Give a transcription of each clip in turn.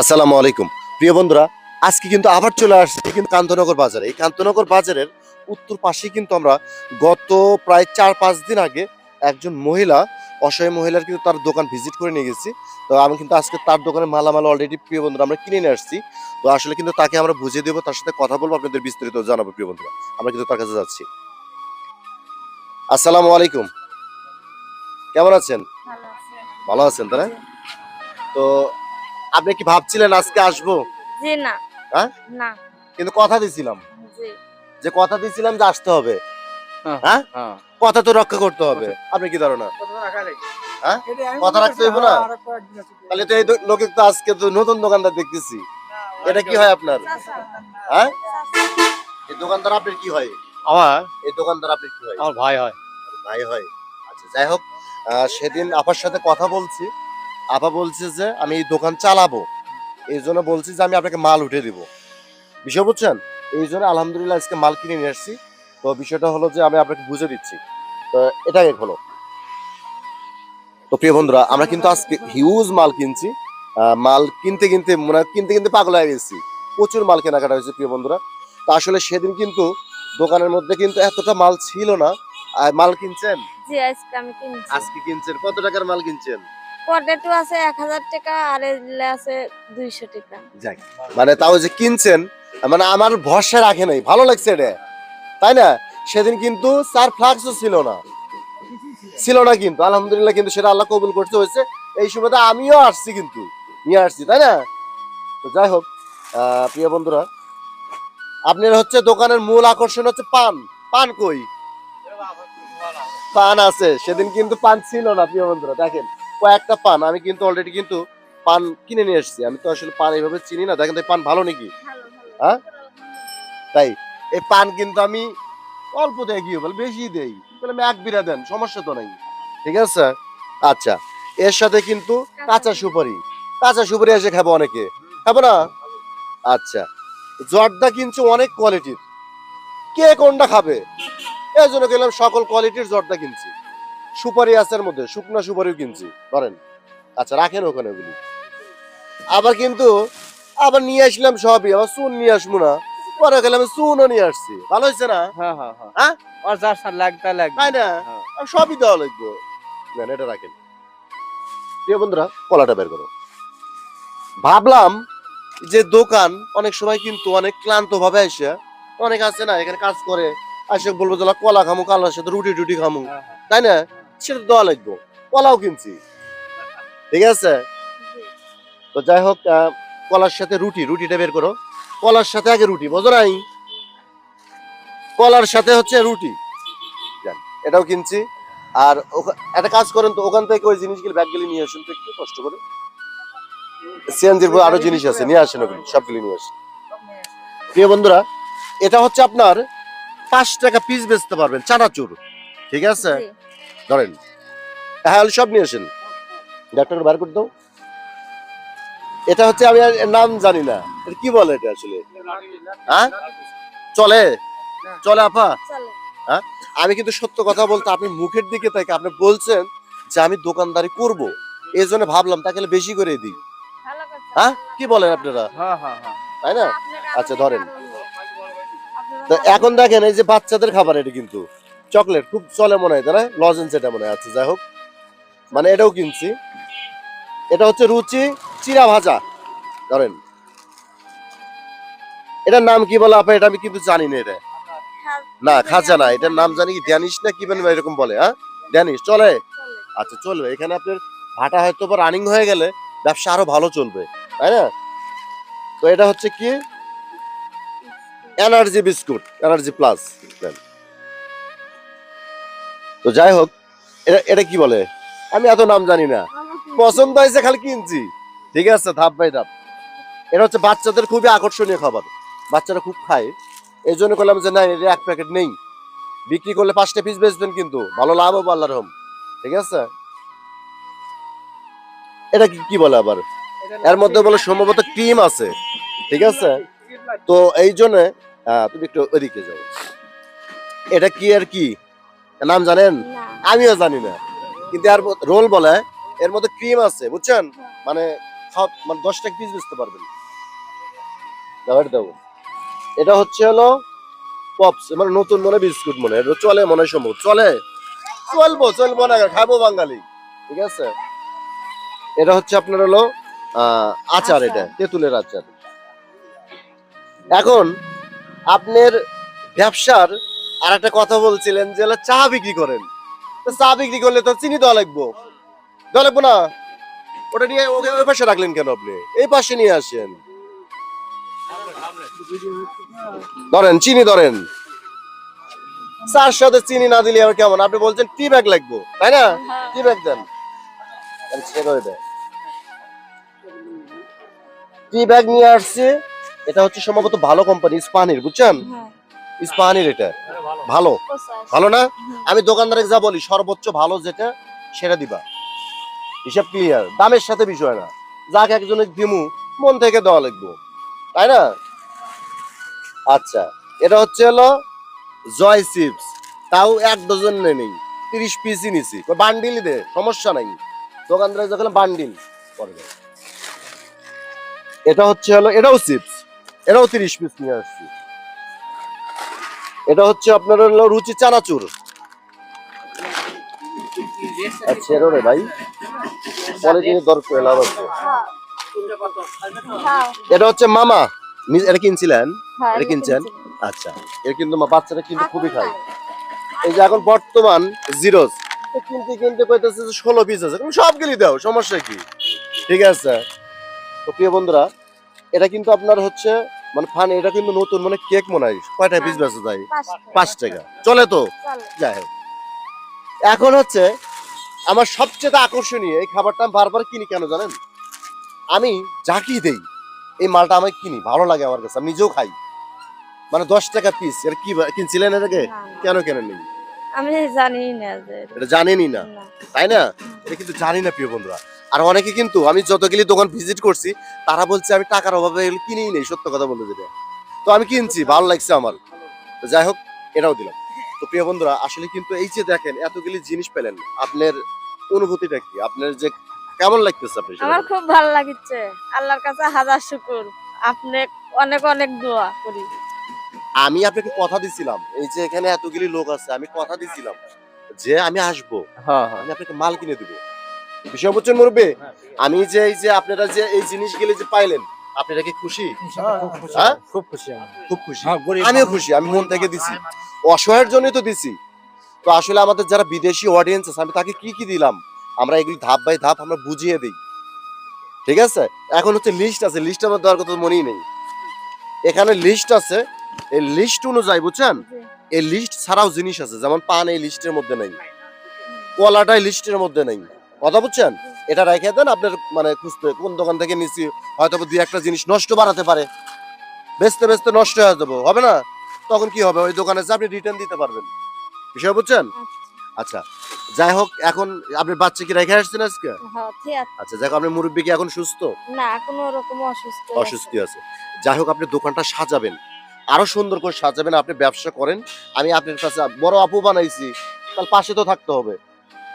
আসসালামু আলাইকুম। প্রিয় বন্ধুরা আজকে কিন্তু আবার চলে আসছে কিন্তু কান্তনগর বাজারে। এই কান্তনগর বাজারের উত্তর পাশে কিন্তু আমরা গত প্রায় চার পাঁচ দিন আগে একজন মহিলা অসহায় মহিলার কিন্তু তার দোকান ভিজিট করে নিয়ে গেছি। তো আমি কিন্তু আজকে তার দোকানে মালামাল অলরেডি প্রিয় বন্ধুরা আমরা কিনে নিয়ে আসছি। তো আসলে কিন্তু তাকে আমরা বুঝিয়ে দেবো তার সাথে কথা বলব আপনাদের বিস্তারিত জানাব প্রিয় বন্ধুরা। আমরা কিন্তু তার কাছে যাচ্ছি। আসসালামু আলাইকুম। কেমন আছেন? ভালো ভালো আছেন তারা তো আপনি কি ভাবছিলেন আজকে আসব? জি না। হ্যাঁ? না। কিন্তু কথা দিছিলাম। জি। যে কথা দিছিলাম যে আসতে হবে। হ্যাঁ। হ্যাঁ? হ্যাঁ। কথা তো রক্ষা করতে হবে। আপনি কি ধারণা? হ্যাঁ? কথা রাখতে হইব না? তাহলে তো এই দো- লোকে তো আজকে তো নতুন দোকানদার দেখতেছি। এটা কি হয় আপনার? হ্যাঁ? এই দোকানদার আপনার কি হয়? আমার? এই দোকানদার আপনার কি হয়? আমার ভাই হয়। ভাই হয়। আচ্ছা যাই হোক আহ, সেদিন আপার সাথে কথা বলছি। আপা বলছে যে আমি এই দোকান চালাবো। এই জন্য বলছি যে আমি আপনাকে মাল উঠে দিব। বিষয় বুঝছেন? এই জন্য আলহামদুলিল্লাহ আজকে মাল কিনে নিয়ে আসছি। তো বিষয়টা হলো যে আমি আপনাকে বুঝে দিচ্ছি। তো এটাই হলো। তো প্রিয় বন্ধুরা আমরা কিন্তু আজকে হিউজ মাল কিনছি। মাল কিনতে কিনতে মনে কিনতে কিনতে পাগল হয়ে গেছি। প্রচুর মাল কেনাকাটা হয়েছে প্রিয় বন্ধুরা। তো আসলে সেদিন কিন্তু দোকানের মধ্যে কিন্তু এতটা মাল ছিল না। আর মাল কিনছেন? জি আজকে আমি কিনছি। আজকে কিনছেন? কত টাকার মাল কিনছেন? পটেটো আছে এক হাজার টাকা, আর আছে দুইশো টাকা। যাক মানে তাও যে কিনছেন মানে আমার ভরসা রাখে নাই, ভালো লাগছে এটা। তাই না? সেদিন কিন্তু স্যার ফ্লাক্সও ছিল না। ছিল না কিন্তু, আলহামদুলিল্লাহ কিন্তু সেটা আল্লাহ কবুল করতে হয়েছে। এই সুবাদে আমিও আসছি কিন্তু, নিয়ে আসছি, তাই না? তো যাই হোক প্রিয় বন্ধুরা, আপনার হচ্ছে দোকানের মূল আকর্ষণ হচ্ছে পান। পান কই? পান আছে, সেদিন কিন্তু পান ছিল না, প্রিয় বন্ধুরা, দেখেন। কয়েকটা পান আমি কিন্তু অলরেডি কিন্তু পান কিনে নিয়ে এসেছি। আমি তো আসলে পান এইভাবে চিনি না দেখেন তো পান ভালো নাকি? হ্যাঁ? তাই এই পান কিন্তু আমি অল্প দেয় কি বলে বেশি দেই। বলে আমি এক বিরা দেন সমস্যা তো নাই। ঠিক আছে? আচ্ছা এর সাথে কিন্তু কাঁচা সুপারি। কাঁচা সুপারি এসে খাব অনেকে। খাব না? আচ্ছা জর্দা কিনছে অনেক কোয়ালিটির কে কোনটা খাবে? এই জন্য গেলাম সকল কোয়ালিটির জর্দা কিনছি। সুপারি আছে মধ্যে শুকনো সুপারিও কিনছি ধরেন। আচ্ছা রাখেন ওখানে ওগুলি। আবার কিন্তু আবার নিয়ে আসলাম সবই আবার চুন নিয়ে আসব না। পরে গেলাম চুনও নিয়ে আসছি। ভালো হয়েছে না? হ্যাঁ হ্যাঁ হ্যাঁ? আর যার সাথে লাগতা লাগবে তাই না। সবই দেওয়া লাগবে। নেন এটা রাখেন। প্রিয় বন্ধুরা কলাটা বের করো। ভাবলাম যে দোকান অনেক সময় কিন্তু অনেক ক্লান্ত ভাবে এসে অনেক আছে না এখানে কাজ করে। আসে বলব যে কলা খামু কালার সাথে রুটি টুটি খামু। তাই না? সেটা দেওয়া লাগবে। কলাও কিনছি। ঠিক আছে? তো যাই হোক কলার সাথে রুটি, রুটিটা বের করো। কলার সাথে আগে রুটি, বোঝো নাই? কলার সাথে হচ্ছে রুটি। এটাও কিনছি। আর একটা কাজ করেন তো, ওখান থেকে ওই জিনিসগুলো ব্যাগগুলি নিয়ে আসুন তো একটু, কষ্ট করে। সিএনজির আরও জিনিস আছে, নিয়ে আসেন ওগুলি সবগুলি নিয়ে আসেন। প্রিয় বন্ধুরা, এটা হচ্ছে আপনার পাঁচ টাকা পিস বেচতে পারবেন, চানাচুর। ঠিক আছে? ধরেন। হ্যাঁ সব নিয়ে আসেন। ডাক্তার বার করে দাও। এটা হচ্ছে আমি আর নাম জানি না। কি বলে এটা আসলে? হ্যাঁ? চলে? চলে আপা? হ্যাঁ? আমি কিন্তু সত্য কথা বলতে আপনি মুখের দিকে তাকে আপনি বলছেন যে আমি দোকানদারি করব। এই জন্য ভাবলাম তাকে বেশি করে দিই। হ্যাঁ? কি বলেন আপনারা? হ্যাঁ হ্যাঁ হ্যাঁ। তাই না? আচ্ছা, ধরেন। তো এখন দেখেন এই যে বাচ্চাদের খাবার এটা কিন্তু। চকলেট, খুব চলে মনে হয় তাই লজেন্স এটা মনে আচ্ছা যাই হোক। মানে এটাও কিনছি। এটা হচ্ছে রুচি চিরা ভাজা ধরেন এটার নাম কি বলে আপা? এটা আমি কিন্তু জানি না এটা। না, খাজা না, এটার নাম জানি কি ড্যানিশ না কি মানে এরকম বলে হ্যাঁ? ড্যানিশ চলে। আচ্ছা চলবে। এখানে আপনার ভাটা হয়তো বা রানিং হয়ে গেলে ব্যবসা আরও ভালো চলবে, তাই না? তো এটা হচ্ছে কি? এনার্জি বিস্কুট এনার্জি প্লাস তো যাই হোক, এটা এটা কি বলে? আমি এত নাম জানি না। পছন্দ হয়েছে খালি কিনছি। ঠিক আছে, ধাপ বাই ধাপ। এটা হচ্ছে বাচ্চাদের খুবই আকর্ষণীয় খাবার। বাচ্চারা খুব খায়। এই জন্য করলাম যে না এটা এক প্যাকেট নেই। বিক্রি করলে পাঁচটা পিস বেচবেন কিন্তু। ভালো লাভ হবে আল্লাহর রহম। ঠিক আছে? এটা কি কি বলে আবার? এর মধ্যে বলে সম্ভবত ক্রিম আছে। ঠিক আছে? তো এই জন্য তুমি একটু ওইদিকে যাও। এটা কি আর কি? নাম জানেন? আমিও জানি না। কিন্তু এর রোল বলে এর মধ্যে ক্রিম আছে বুঝছেন? মানে সব মানে দশ টাকা পিস বেচতে পারবেন এটা এটা হচ্ছে হলো পপস মানে নতুন মনে বিস্কুট মনে। চলে মনে হয় সম্ভব। চলে? চলবো চলবো না খাব বাঙালি। ঠিক আছে? এটা হচ্ছে আপনার হলো আচার। এটা তেঁতুলের আচার। এখন আপনার ব্যবসার আর একটা কথা বলছিলেন যে হলো চা বিক্রি করেন। তো চা বিক্রি করলে তো চিনি দেওয়া লাগবো। দেওয়া লাগবো না? ওটা নিয়ে ওকে ওই পাশে রাখলেন কেন আপনি? এই পাশে নিয়ে আসেন। ধরেন চিনি ধরেন। চার সাথে চিনি না দিলে আবার কেমন? আপনি বলছেন টি ব্যাগ লাগবো তাই না? হ্যাঁ। টি ব্যাগ দেন। হয়ে টি ব্যাগ নিয়ে আসছে এটা হচ্ছে সম্ভবত ভালো কোম্পানি ইস্পানির বুঝছেন? এটা ভালো। ভালো না? আমি দোকানদারে যা বলি, সর্বোচ্চ ভালো যেটা, সেটা দিবা। হিসাব ক্লিয়ার দামের সাথে বিষয় না। যাকে একজনের দিমু, মন থেকে দেওয়া লাগবে। তাই না? আচ্ছা এটা হচ্ছে হলো জয় চিপস। তাও এক ডজন নেই। তিরিশ পিসই নিছি। বান্ডিলই দে, সমস্যা নাই। দোকানদারে যখন বান্ডিল করবে এটা হচ্ছে হলো, এটাও চিপস। এটাও তিরিশ পিস নিয়ে আসছি। এটা হচ্ছে আপনার হলো রুচি চানাচুর। আচ্ছা রে ভাই। দরকার লাভ আছে। এটা হচ্ছে মামা। এটা কিনছিলেন? হ্যাঁ, এটা কিনছেন? আচ্ছা এটা কিন্তু বাচ্চারা কিন্তু খুবই খায়। এই যে এখন বর্তমান কিনতে কিনতে কইতেছে যে ষোলো পিস আছে। সবগুলি দাও সমস্যা কি? ঠিক আছে। তো প্রিয় বন্ধুরা এটা কিন্তু আপনার হচ্ছে মানে ফান এটা কিন্তু নতুন মানে কেক মনে হয় কয়টা পিস বেঁচে যায়? পাঁচ টাকা। চলে তো? যাই হোক। এখন হচ্ছে আমার সবচেয়ে আকর্ষণীয় এই খাবারটা আমি বারবার কিনি কেন জানেন? আমি যাকেই দেই এই মালটা আমি কিনি ভালো লাগে আমার কাছে আমি নিজেও খাই। মানে দশ টাকা পিস এর কি কিনছিলেন এটাকে। কেন কেন নেই আমি জানি না এটা জানেনই না। না। তাই না? এটা কিন্তু জানি না প্রিয় বন্ধুরা। আর অনেকে কিন্তু আমি যতগুলি দোকান ভিজিট করছি তারা বলছে আমি টাকার অভাবে কিনেই নেই সত্য কথা বলতে যেটা তো আমি কিনছি ভালো লাগছে আমার। যাই হোক এটাও দিলাম। তো প্রিয় বন্ধুরা আসলে কিন্তু এই যে দেখেন এতগুলি জিনিস পেলেন আপনার অনুভূতিটা কি? আপনার যে কেমন লাগতেছে আপনি আমার খুব ভালো লাগিচ্ছে আল্লাহর কাছে হাজার শুকুর। আপনি অনেক অনেক দোয়া করি। আমি আপনাকে কথা দিছিলাম এই যে এখানে এতগুলি লোক আছে আমি কথা দিছিলাম যে আমি আসব হ্যাঁ হ্যাঁ। আমি আপনাকে মাল কিনে দিব। বিষয় বুঝছেন মুরব্বী? আমি যে এই যে আপনারা যে এই জিনিসগুলি যে পাইলেন আপনারা কি খুশি? হ্যাঁ? খুব খুশি। খুব খুশি হ্যাঁ, আমিও খুশি আমি মন থেকে দিছি। অসহায়ের জন্যই তো দিছি। তো আসলে আমাদের যারা বিদেশি অডিয়েন্স আছে আমি তাকে কি কি দিলাম? আমরা এগুলি ধাপ বাই ধাপ আমরা বুঝিয়ে দিই। ঠিক আছে? এখন হচ্ছে লিস্ট আছে লিস্ট আমার দেওয়ার কথা মনেই নেই। এখানে লিস্ট আছে এই লিস্ট অনুযায়ী বুঝছেন? এই লিস্ট ছাড়াও জিনিস আছে যেমন পান এই লিস্টের মধ্যে নেই। কলাটাই লিস্টের মধ্যে নেই। কথা বুঝছেন? এটা রেখে দেন আপনার মানে খুঁজতে কোন দোকান থেকে নিচ্ছি হয়তো দুই একটা জিনিস নষ্ট বাড়াতে পারে। বেচতে বেচতে নষ্ট হয়ে যাব হবে না? তখন কি হবে? ওই দোকানে যে আপনি রিটার্ন দিতে পারবেন। বিষয় বুঝছেন? আচ্ছা। যাই হোক এখন আপনার বাচ্চা কি রেখে আসছেন আজকে। আচ্ছা যাই হোক আপনার মুরব্বী কি এখন সুস্থ? না কোনো রকম অসুস্থ অসুস্থ আছে। যাই হোক আপনি দোকানটা সাজাবেন। আরও সুন্দর করে সাজাবেন, আপনি ব্যবসা করেন। আমি আপনার কাছে বড় আপু বানাইছি তার পাশে তো থাকতে হবে,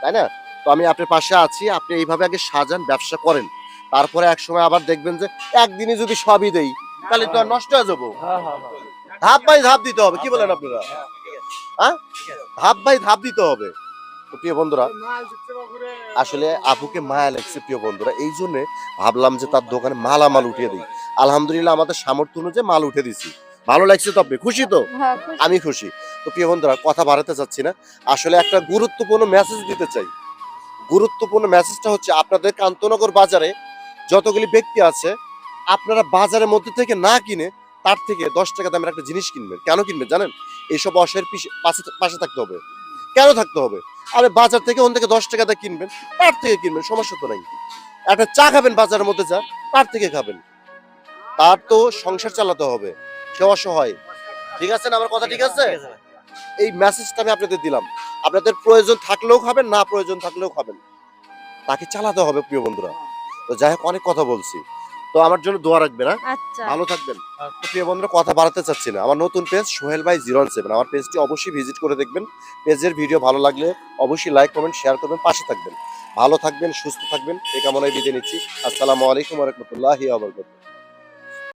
তাই না? তো আমি আপনার পাশে আছি, আপনি এইভাবে আগে সাজান, ব্যবসা করেন। তারপরে এক সময় আবার দেখবেন যে একদিনই যদি সবই দেই, তাহলে তো আর নষ্ট হয়ে যাব। ধাপ বাই ধাপ দিতে হবে, কি বলেন আপনারা? হ্যাঁ? ধাপ বাই ধাপ দিতে হবে। প্রিয় বন্ধুরা, আসলে আপুকে মায়া লাগছে প্রিয় বন্ধুরা, এই জন্যে ভাবলাম যে তার দোকানে মালামাল উঠিয়ে দিই। আলহামদুলিল্লাহ আমাদের সামর্থ্য অনুযায়ী মাল উঠে দিছি। ভালো লাগছে তো আপনি? খুশি তো? হ্যাঁ, আমি খুশি। তো প্রিয় বন্ধুরা কথা বাড়াতে চাচ্ছি না। আসলে একটা গুরুত্বপূর্ণ মেসেজ দিতে চাই। গুরুত্বপূর্ণ মেসেজটা হচ্ছে আপনাদের কান্তনগর বাজারে যতগুলি ব্যক্তি আছে আপনারা বাজারের মধ্যে থেকে না কিনে তার থেকে দশ টাকা দামের একটা জিনিস কিনবেন। কেন কিনবেন জানেন? এইসব পাশে পাশে থাকতে হবে। কেন থাকতে হবে? আরে বাজার থেকে ওন থেকে দশ টাকা দিয়ে কিনবেন তার থেকে কিনবেন সমস্যা তো নাই। একটা চা খাবেন বাজারের মধ্যে যা তার থেকে খাবেন। তার তো সংসার চালাতে হবে। সে অসহায় ঠিক আছে না? আমার কথা ঠিক আছে? এই মেসেজটা আমি আপনাদের দিলাম। আপনাদের প্রয়োজন থাকলেও খাবেন না প্রয়োজন থাকলেও খাবেন। তাকে চালাতে হবে প্রিয় বন্ধুরা। তো যাই হোক অনেক কথা বলছি। তো আমার জন্য দোয়া রাখবেন হ্যাঁ? আচ্ছা। ভালো থাকবেন। প্রিয় বন্ধুরা কথা বাড়াতে চাচ্ছি না। আমার নতুন পেজ সোহেল ভাই জিরো সেভেন। আমার পেজটি অবশ্যই ভিজিট করে দেখবেন। পেজের ভিডিও ভালো লাগলে অবশ্যই লাইক কমেন্ট শেয়ার করবেন পাশে থাকবেন। ভালো থাকবেন সুস্থ থাকবেন। এই কামনায় বিদায় নিচ্ছি। আসসালামু আলাইকুম রহমতুল্লাহি আবরকাত